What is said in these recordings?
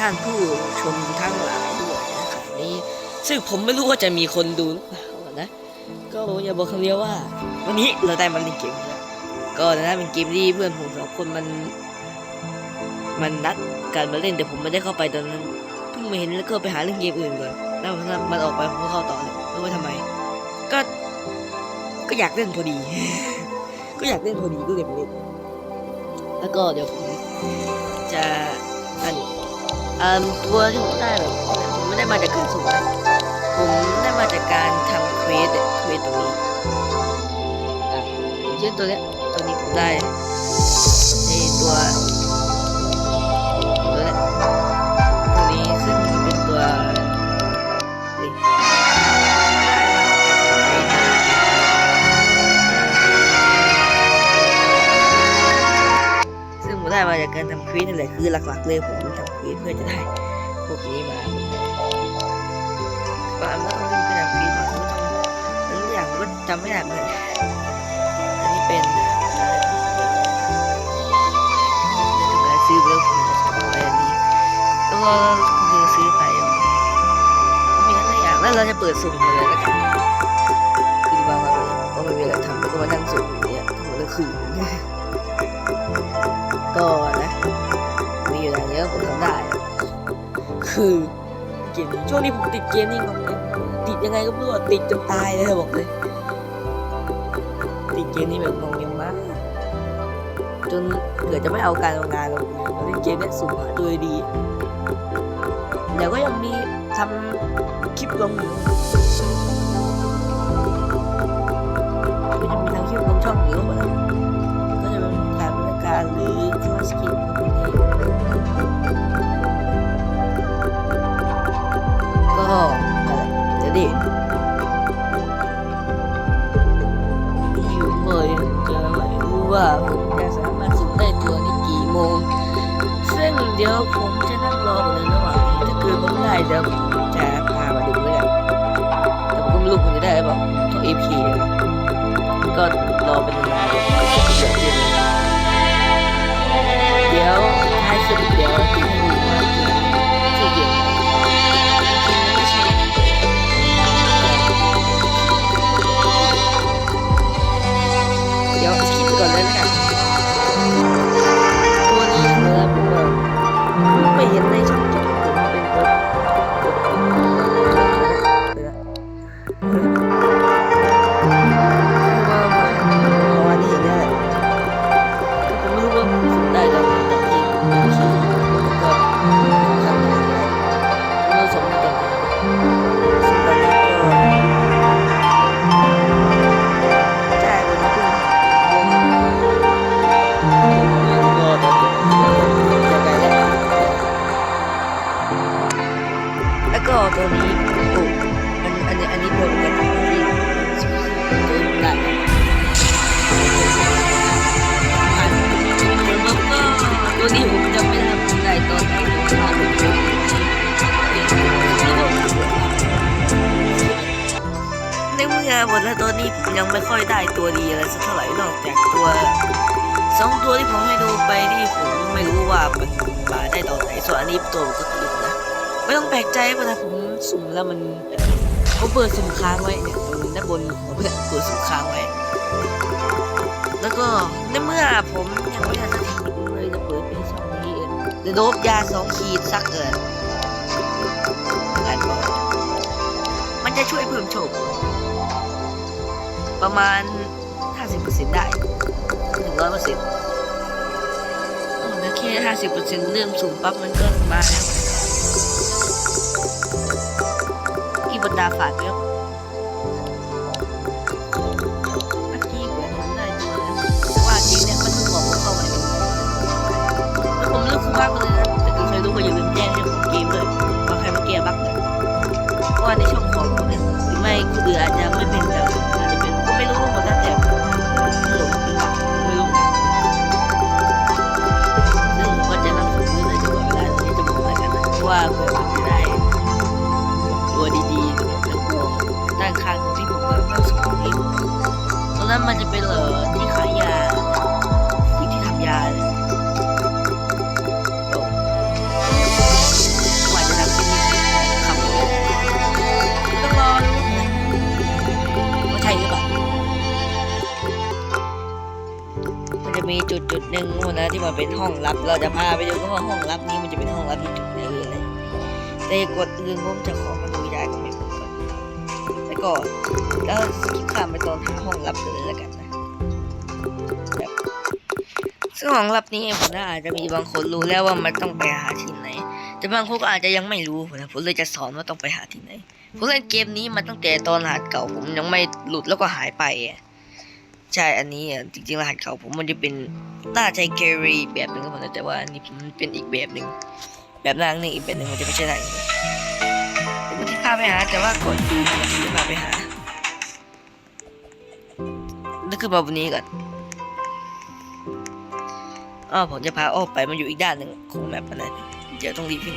ท่านผู้ชมทั้งหลายด้วยนะครับนี้ซึ่งผมไม่รู้ว่าจะมีคนดูหรือเปล่านะ ก็อย่าบอกคำเดียวว่า วันนี้เราได้มาเล่นเกมแล้วก็นะเป็นเกมที่เพื่อนผมสองคนมัน มันนัดกันมาเล่นแต่ผมไม่ได้เข้าไปตอนนั้นเพิ่งมาเห็นแล้วก็ไปหาเรื่องเกมอื่นก่อนแล้วมันออกไปผมก็เข้าต่อเลยไม่รู้ว่าทำไม ก็ก็อยากเล่นพอดี ก็อยากเล่นพอดีก็เลยมาเล่นแล้วก็เดี๋ยวผมจะ เอ่อตัวที่ผมได้แบบผมไม่ได้มาจากการสุ่มนะผมได้มาจากการทำเควสอะเควสตรงนี้อะอย่างเช่นตัวเนี้ยตัวนี้ผมได้ในตัว วิสนั่นแหละคือหลักๆเลยผมทำควิสเพื่อจะได้พวกนี้มาบางแล้วต้องไปทำควิสบางก็ต้องบางอย่างก็จำไม่ได้เหมือนกันอันนี้เป็นอะไรซื้อไปแล้วผมอะไรอันนี้ก็คือซื้อไปมีหลายอย่างแล้วเราจะเปิดสุ่มเลยแล้วกันคือว่าวันก็ไม่มีอะไรทำก็มานั่งสุ่มอย่างเงี้ยทั้งหมดก็คือก็นะ คือเกมช่วงนี้ผมติดเกมนี่งงเลยติดยังไงก็ไม่รู้ติดจนตายเลยบอกเลยติดเกมนี่แบบงงเยอะมากจนเกิดจะไม่เอาการเอางานลงเล่นเกมเนี่สุ่มหาตัวดีเดี๋ยวก็ยังมีทำคลิปลงอยู่ก็จะมีทำคลิปลงช่องอยู่ก็จะเป็นการบริการหรือช่วยสกิ จะพามาดูเลยอะแต่ผมก็ไม่รู้ผมจะได้หรือเปล่าตัว AP เลยก็รอเป็นเวลาเดี๋ยวเดี๋ยวท้ายคลิปเดี๋ยวจะให้ดูว่าชื่อเดียวไม่ใช่เดี๋ยวสกิปไปก่อนเลยแล้วกัน หมดแล้วตัวนี้ผมยังไม่ค่อยได้ตัวดีอะไรสักเท่าไหร่นอกจากตัวสองตัวที่ผมให้ดูไปนี่ผมไม่รู้ว่ามันมาได้ตอนไหนส่วนอันนี้ตัวปกตินะไม่ต้องแปลกใจเวลาะผมสุ่มแล้วมันเขาเปิดสุ่มค้างไว้เนี่ยตรงด้านบนผมเปิดเปิดสุ่มค้างไว้ แล้วก็ในเมื่อผมยังไม่ทันจะทำเลยจะเปิดเป็นสองนี้จะโดบยาสองขีดสักเกินงานบอกมันจะช่วยเพิ่มโชค ประมาณ 50%ได้ถึงร้อยเปอร์เซ็นต์แล้วแค่ห้าสิบเปอร์เซ็นต์เริ่มสูงปั๊บมันก็มาแล้วที่บนดาฝาดครับเมื่อกี้เหมือนผมได้ตัวนะแต่ว่าจริงีจุดจุดหนึ่งวันนะที่มันเป็นห้องลับ เราจะพาไปดูก็ว่าห้องลับนี้มันจะเป็นห้องลับที่จุดไหนเออเลยแต่กดอื่นผมจะขอมาดูยายก็ไม่พูดก่อนแล้วก็แล้วสกิปข้ามไปตอนหาห้องลับเลยแล้วกันนะซึ่งห้องลับนี้ผมน่าอาจจะมีบางคนรู้แล้วว่ามันต้องไปหาที่ไหน แต่บางคนก็อาจจะยังไม่รู้นะผมเลยจะสอนว่าต้องไปหาที่ไหนผมเล่นเกมนี้มาตั้งแต่ตอนหัสเก่าผมยังไม่หลุดแล้วก็หายไปอะ ใช่อันนี้จริงๆรหัสเก่าผมมันจะเป็นน่าใช้เกรีแบบหนึ่งครับผมแต่ว่าอันนี้มันเป็นอีกแบบหนึ่งแบบนางหนึ่งอีกแบบหนึ่งมันจะไม่ใช่นางหนึ่งเดี๋ยวมันจะพาไปหา แต่ว่ากดดูมันจะพาไปหานั่นคือมาวันนี้ก่อนอ้าวผมจะพาอ้อไปมันอยู่อีกด้านหนึ่งของแมปนะเดี๋ยวต้องรีบวิ่ง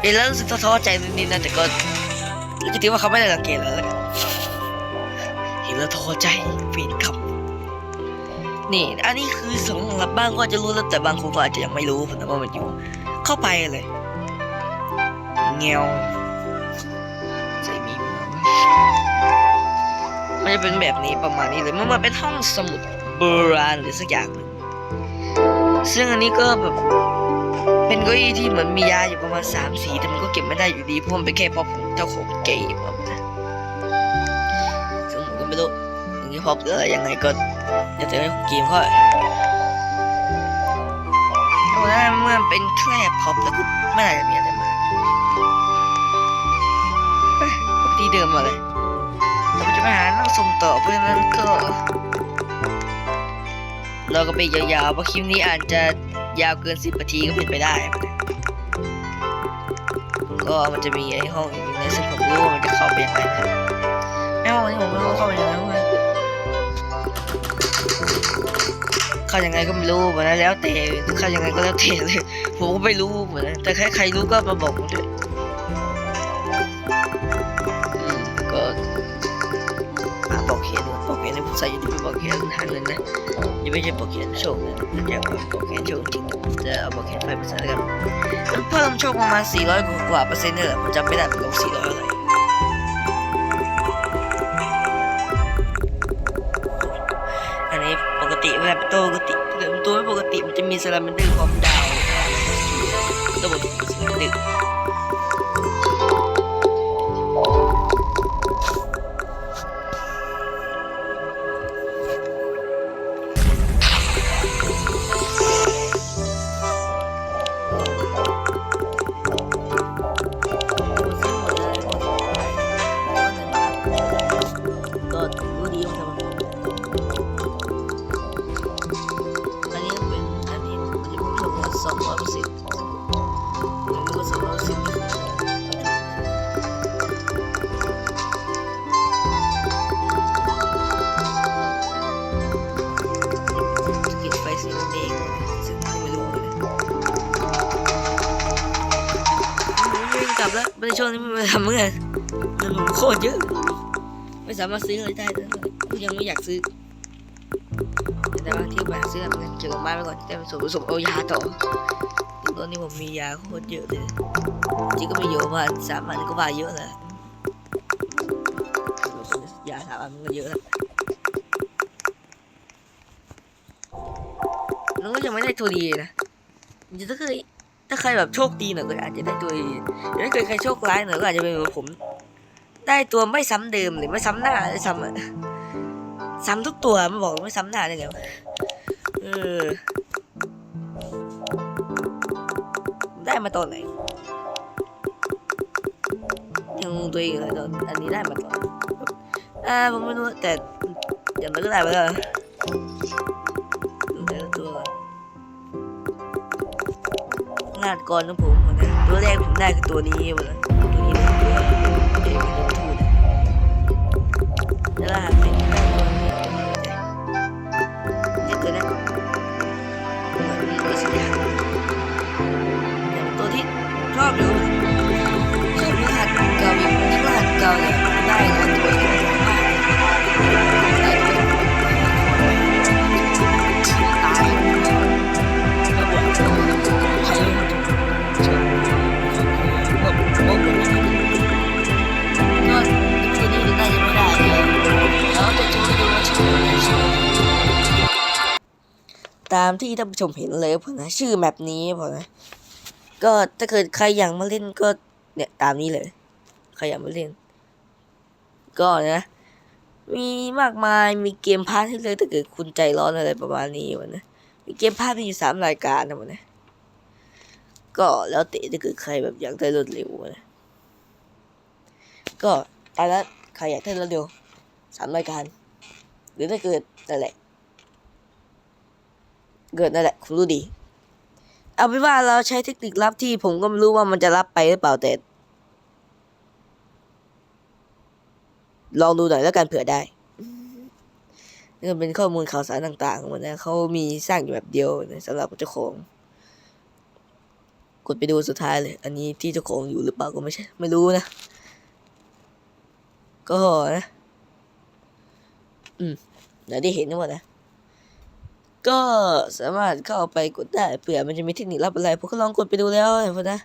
เห็นแล้วรู้สึกท้อใจนิดๆนะแต่ก็ ก็ถือว่าเขาไม่ได้สังเกตแล้วกันเห็นแล้วท้อใจเปลี่ยนคำนี่ อันนี้คือสำหรับบ้างก็จะรู้แล้วแต่บางคนก็อาจจะยังไม่รู้นะว่ามันอยู่ เข้าไปเลยเงี้ยวใส่มีมันจะเป็นแบบนี้ประมาณนี้เลยมันมันเป็นห้องสมุดโบราณหรือสักอย่างหนึ่งซึ่งอันนี้ก็แบบ เป็นเก้าอี้ที่เหมือนมียาอยู่ประมาณสามสีแต่มันก็เก็บไม่ได้อยู่ดีเพราะมันเป็นแค่พอผมเจ้าของเกมนะซึ่งผมก็ไม่รู้อย่างนี้พอเออยังไงก็จะเจอของเกมเขาเพราะว่าเมื่อเป็นแค่พอปแล้วก็ไม่น่าจะมีอะไรมากเอ้ยปกติเดิมมาเลยเราจะไปหานั่งส่งต่อเพราะฉะนั้นก็เราก็ไปยาวๆเพราะคลิปนี้อาจจะ ยาวเกินสิบนาทีก็เป็นไปได้ ก็มันจะมีไอ้ห้องอยู่ในซึ่งผมรู้ว่ามันจะเข้าไปยังไงนะไอ้ห้องนี้ผมไม่รู้ว่าเข้าไปยังไงวะเข้ายังไงก็ไม่รู้เหมือนกันแล้วแต่เข้ายังไงก็แล้วแต่เลยผมก็ไม่รู้เหมือนกันแต่ใครใครรู้ก็มาบอกผมด้วย ส่อยู่ที่เป็นบอกเขนหาเงินนะนี่ไม่ใช่โปรแกรมโชคนะมันจะเป็นโปรแกรมโชคจริงจะเอาโปรแกรมไฟเปอร์เซ็นต์กันมันเพิ่มโชคประมาณ400กว่าเปอร์เซ็นต์เนี่ยแหละผมจำไม่ได้เป็นลบ400อะไรอันนี้ปกติเวลาเป็นตัวปกติเกิดเป็นตัวไม่ปกติมันจะมีสลัมมันดื้อความดาวระบบสลัมดื้อ ช่วงนี้ไม่ได้ทำเมื่อเงินผมโคตรเยอะ ไม่สามารถซื้ออะไรได้เลยยังไม่อยากซื้อ แต่บางทีอยากซื้อแบบเก็บของบ้านไปก่อนแต่ผสมผสมเอายาต่อตอนนี้ผมมียาโคตรเยอะเลยจริงก็ไม่เยอะว่าสามอันก็ว่าเยอะเลยยาสามอันมันก็เยอะแล้วแล้วก็ยังไม่ได้ตัวดีนะจริงๆถ้าเคย ถ้าใครแบบโชคดีหน่อยก็อาจจะได้ตัวดีแต่ถ้าเกิดใครโชคร้ายหน่อยก็อาจจะเป็นเหมือนผม ได้ตัวไม่ซ้ำเดิมหรือไม่ซ้ำหน้าซ้ำซ้ำทุกตัวไม่บอกไม่ซ้ำหน้าได้ไงวะเออได้มาตอนไหนยังงงตัวเองเลยตอนอันนี้ได้มาตอนอ่าผมไม่รู้แต่อย่างนั้นก็ได้ไปแล้วาตกรของผมเหมือนกันตัวแรกผมได้คือตัวนี้เหมือนตัวนี้เป็นตัวเอกเป็นตัวทูตแล้วก็เป็ามที่ท่านผู้ชมเห็นเลยผมนะชื่อแมปนี้ผมนะก็ถ้าเกิดใครอยากมาเล่นก็เนี่ยตามนี้เลย ใครอยากมาเล่น ก็นะ มีมากมายมีเกมพาร์ทให้เลยถ้าเกิดคุณใจร้อนอะไรประมาณนี้วะนะมีเกมพาร์ทมีอยู่สามรายการนะวะนะก็แล้วแต่ถ้าเกิดใครแบบอยากได้รวดเร็วนะก็ตอนนั้นใครอยากได้รวดเร็วสามรายการ หรือถ้าเกิดนั่นแหละ เกิดนั่นแหละคุณรู้ดี เอาเป็นว่าเราใช้เทคนิคลับที่ผมก็ไม่รู้ว่ามันจะรับไปหรือเปล่าแต่ ลองดูหน่อยแล้วกันเผื่อได้นี่เป็นข้อมูลข่าวสารต่างๆของมันนะเขามีสร้างอยู่แบบเดียวนะสำหรับเจ้าของ กดไปดูสุดท้ายเลย อันนี้ที่เจ้าของอยู่หรือเปล่าก็ไม่ใช่ไม่รู้นะ ก็นะ อืมเดี๋ยวได้เห็นนะหมดนะ ก็สามารถเข้าไปกดได้เผื่อมันจะมีเทคนิคลับอะไรผมก็ลองกดไปดูแล้วนะพอนะ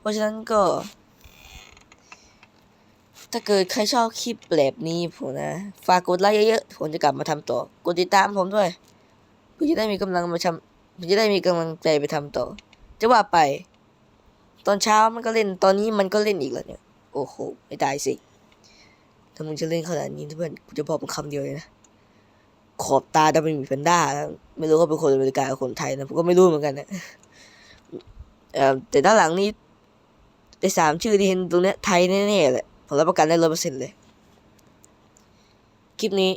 เพราะฉะนั้นก็ ถ้าเกิดใครชอบคลิปแบบนี้ผมนะ ฝากกดไลค์เยอะๆผมจะกลับมาทำต่อกดติดตามผมด้วยเพื่อจะได้มีกำลังมาทำเพื่อจะได้มีกำลังใจไปทำต่อ จะว่าไป ตอนเช้ามันก็เล่นตอนนี้มันก็เล่นอีกแล้วเนี่ย โอ้โห ไม่ได้สิถ้ามึงจะเล่นขนาดนี้เพื่อนกูจะบอกมึงคำเดียวเลยนะ ขอบตาดำเป็นมีแพนด้าไม่รู้เขาเป็นคนอเมริกาหรือคนไทยนะผมก็ไม่รู้เหมือนกันนะเอ่อแต่ด้านหลังนี้ไอ้สามชื่อที่เห็นตรงเนี้ยไทยแน่ๆแหละผมรับประกันได้ร้อยเปอร์เซ็นต์เลย คลิปนี้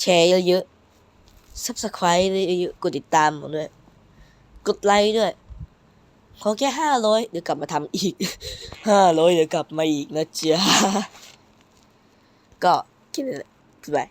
แชร์เยอะๆ subscribe เยอะๆ กดติดตามผมด้วย กดไลค์ด้วย ขอแค่ห้าร้อยเดี๋ยวกลับมาทำอีกห้าร้อยเดี๋ยวกลับมาอีกนะจ๊ะก็คลิปนี้แหละบ๊ายบาย